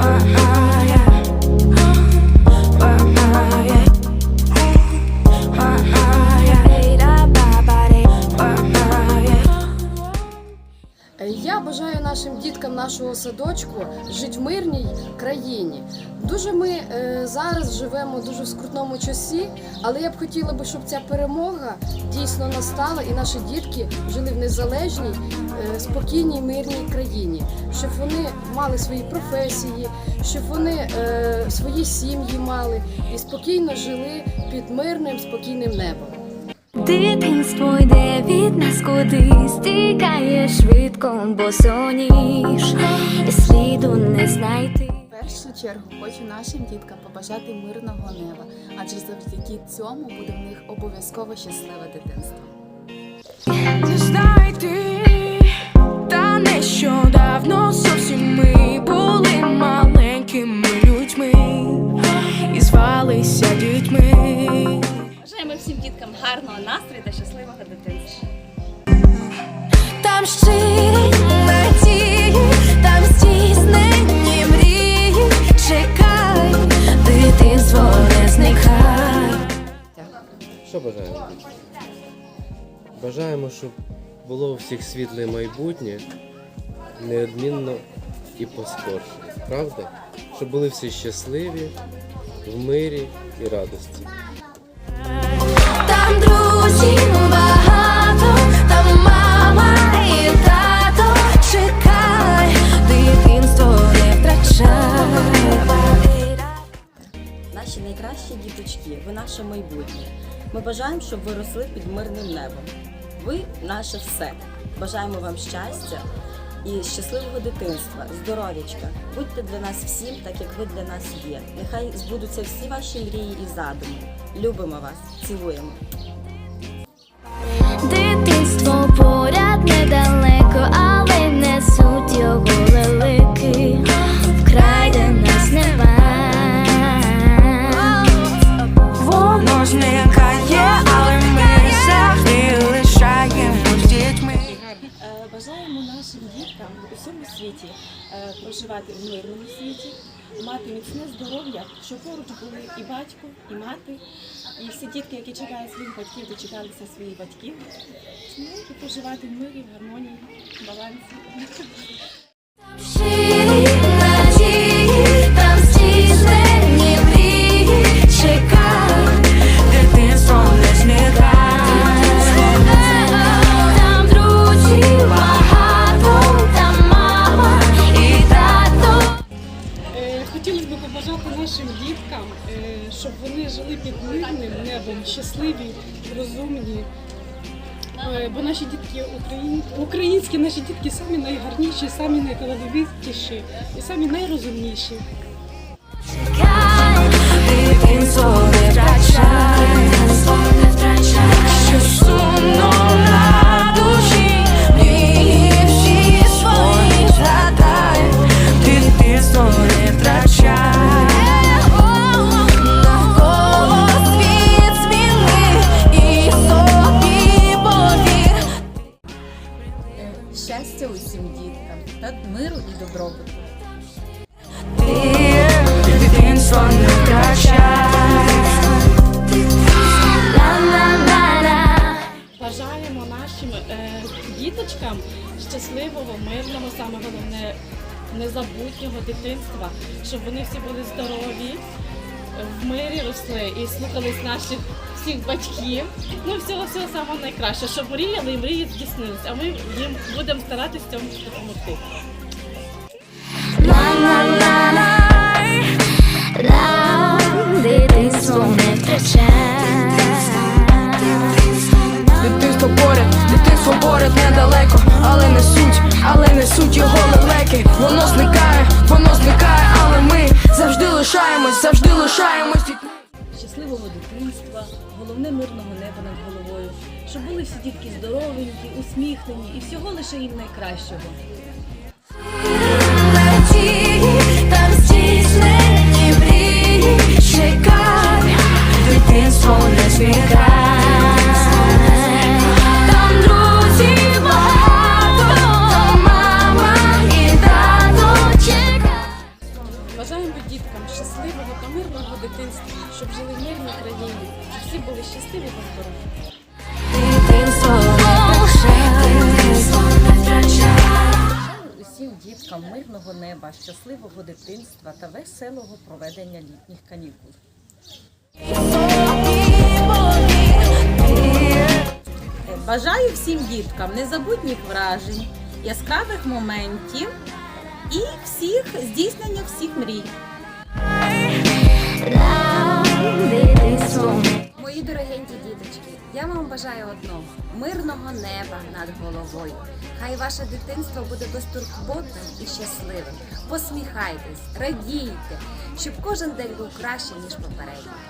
uh-huh. Нашого садочку жити в мирній країні. Дуже ми е, зараз живемо дуже в скрутному часі, але я б хотіла би, щоб ця перемога дійсно настала, і наші дітки жили в незалежній, е, спокійній, мирній країні, щоб вони мали свої професії, щоб вони е, свої сім'ї мали і спокійно жили під мирним, спокійним небом. Дитинство йде від нас кудись, тікає швидко, бо соніш, сліду не знайти. В першу чергу хочу нашим діткам побажати мирного неба, адже завдяки цьому буде в них обов'язково щасливе дитинство. Діткам гарного настрою та щасливого дитинства. Там щирі надії, там здійснені мрії. Чекай, дитинство не зникай. Що бажаємо? Бажаємо, щоб було у всіх світле майбутнє, неодмінно і поскорше. Правда? Щоб були всі щасливі, в мирі і радості. Найкращі діточки, ви наше майбутнє. Ми бажаємо, щоб ви росли під мирним небом. Ви наше все. Бажаємо вам щастя і щасливого дитинства, здоров'ячка. Будьте для нас всім, так як ви для нас є. Нехай збудуться всі ваші мрії і задуми. Любимо вас, цілуємо. Дитинство поряд недалеко, нашим діткам у всьому світі е, проживати в мирному світі, мати міцне здоров'я, щоб поруч були і батько, і мати, і всі дітки, які чекають своїх батьків, дочекалися своїх батьків. Ну і проживати в мирі, в гармонії, в балансі. Хотілося б побажати нашим діткам, е, щоб вони жили під мирним небом, щасливі, розумні. Е, Бо наші дітки україн... українські наші дітки самі найгарніші, самі найталановитіші і самі найрозумніші. Що сумно добробуту. Бажаємо нашим е, діточкам щасливого, мирного, саме головне незабутнього дитинства, щоб вони всі були здорові, в мирі росли і слухались наших всіх батьків. Ну всього всього самого найкраще, щоб мріяли і мрії здійснились. А ми їм будемо старатися цьому допомогти. Поряд недалеко, але не суть, але не суть його лелеки. Воно зникає, воно зникає, але ми завжди лишаємось, завжди лишаємось. Щасливого дитинства, головне мирного неба над головою, щоб були всі дітки здоровенькі, усміхнені і всього лише їм найкращого. Бажаємо діткам щасливого та мирного дитинства, щоб жили в мирній країні, щоб всі були щасливі та здорові. Усім діткам мирного неба, щасливого дитинства та веселого проведення літніх канікул. Бажаю всім діткам незабутніх вражень, яскравих моментів і всіх здійснення всіх мрій. Мої дорогенькі діточки, я вам бажаю одного мирного неба над головою. Хай ваше дитинство буде безтурботним і щасливим. Посміхайтесь, радійте, щоб кожен день був краще, ніж попередній.